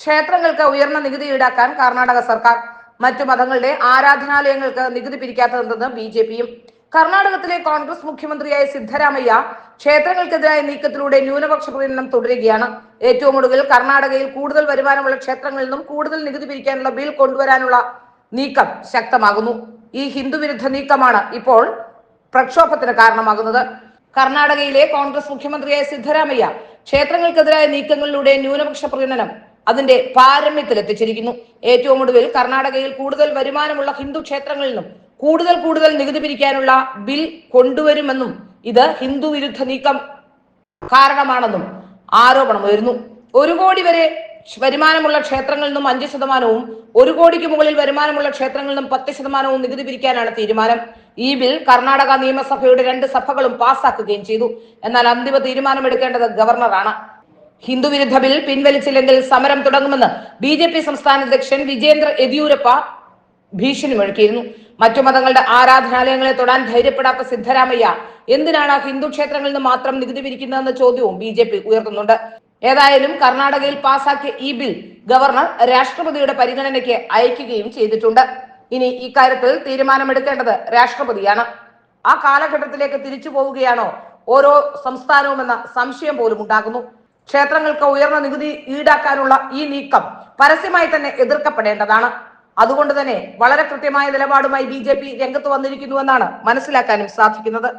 ക്ഷേത്രങ്ങൾക്ക് ഉയർന്ന നികുതി ഈടാക്കാൻ കർണാടക സർക്കാർ മറ്റു മതങ്ങളുടെ ആരാധനാലയങ്ങൾക്ക് നികുതി പിരിക്കാത്തതെന്ന് ബി ജെ പിയും. കർണാടകത്തിലെ കോൺഗ്രസ് മുഖ്യമന്ത്രിയായ സിദ്ധരാമയ്യ ക്ഷേത്രങ്ങൾക്കെതിരായ നീക്കത്തിലൂടെ ന്യൂനപക്ഷ പ്രീണനം തുടരുകയാണ്. ഏറ്റവും ഒടുവിൽ കർണാടകയിൽ കൂടുതൽ വരുമാനമുള്ള ക്ഷേത്രങ്ങളിൽ നിന്നും കൂടുതൽ നികുതി പിരിക്കാനുള്ള ബിൽ കൊണ്ടുവരാനുള്ള നീക്കം ശക്തമാകുന്നു. ഈ ഹിന്ദുവിരുദ്ധ നീക്കമാണ് ഇപ്പോൾ പ്രക്ഷോഭത്തിന് കാരണമാകുന്നത്. കർണാടകയിലെ കോൺഗ്രസ് മുഖ്യമന്ത്രിയായ സിദ്ധരാമയ്യ ക്ഷേത്രങ്ങൾക്കെതിരായ നീക്കങ്ങളിലൂടെ ന്യൂനപക്ഷ പ്രീണനം അതിന്റെ പാരമ്യത്തിലെത്തിച്ചിരിക്കുന്നു. ഏറ്റവും ഒടുവിൽ കർണാടകയിൽ കൂടുതൽ വരുമാനമുള്ള ഹിന്ദു ക്ഷേത്രങ്ങളിൽ നിന്നും കൂടുതൽ കൂടുതൽ നികുതി പിരിക്കാനുള്ള ബിൽ കൊണ്ടുവരുമെന്നും ഇത് ഹിന്ദു വിരുദ്ധ നീക്കം കാരണമാണെന്നും ആരോപണം ഉയരുന്നു. ഒരു കോടി വരെ വരുമാനമുള്ള ക്ഷേത്രങ്ങളിൽ നിന്നും അഞ്ച് ശതമാനവും ഒരു കോടിക്ക് മുകളിൽ വരുമാനമുള്ള ക്ഷേത്രങ്ങളിൽ നിന്നും പത്ത് ശതമാനവും നികുതി പിരിക്കാനാണ് തീരുമാനം. ഈ ബിൽ കർണാടക നിയമസഭയുടെ രണ്ട് സഭകളും പാസാക്കുകയും ചെയ്തു. എന്നാൽ അന്തിമ തീരുമാനമെടുക്കേണ്ടത് ഗവർണറാണ്. ഹിന്ദുവിരുദ്ധ ബിൽ പിൻവലിച്ചില്ലെങ്കിൽ സമരം തുടങ്ങുമെന്ന് ബി ജെ പി സംസ്ഥാന അധ്യക്ഷൻ വിജേന്ദ്ര യെദ്യൂരപ്പ ഭീഷണി മുഴക്കിയിരുന്നു മറ്റു മതങ്ങളുടെ ആരാധനാലയങ്ങളെ തൊടാൻ ധൈര്യപ്പെടാത്ത സിദ്ധരാമയ്യ എന്തിനാണ് ഹിന്ദു ക്ഷേത്രങ്ങളിൽ നിന്ന് മാത്രം നികുതി പിരിക്കുന്നതെന്ന ചോദ്യവും ബി ജെ പി ഉയർത്തുന്നുണ്ട്. ഏതായാലും കർണാടകയിൽ പാസാക്കിയ ഈ ബിൽ ഗവർണർ രാഷ്ട്രപതിയുടെ പരിഗണനയ്ക്ക് അയക്കുകയും ചെയ്തിട്ടുണ്ട്. ഇനി ഇക്കാര്യത്തിൽ തീരുമാനമെടുക്കേണ്ടത് രാഷ്ട്രപതിയാണ്. ആ കാലഘട്ടത്തിലേക്ക് തിരിച്ചു പോവുകയാണോ? ഓരോ സംസ്ഥാനവുമെന്ന സംശയം പോലും ഉണ്ടാകുന്നു. ക്ഷേത്രങ്ങൾക്ക് ഉയർന്ന നികുതി ഈടാക്കാനുള്ള ഈ നീക്കം പരസ്യമായി തന്നെ എതിർക്കപ്പെടേണ്ടതാണ്. അതുകൊണ്ട് തന്നെ വളരെ കൃത്യമായ നിലപാടുമായി ബി രംഗത്ത് വന്നിരിക്കുന്നുവെന്നാണ് മനസ്സിലാക്കാനും സാധിക്കുന്നത്.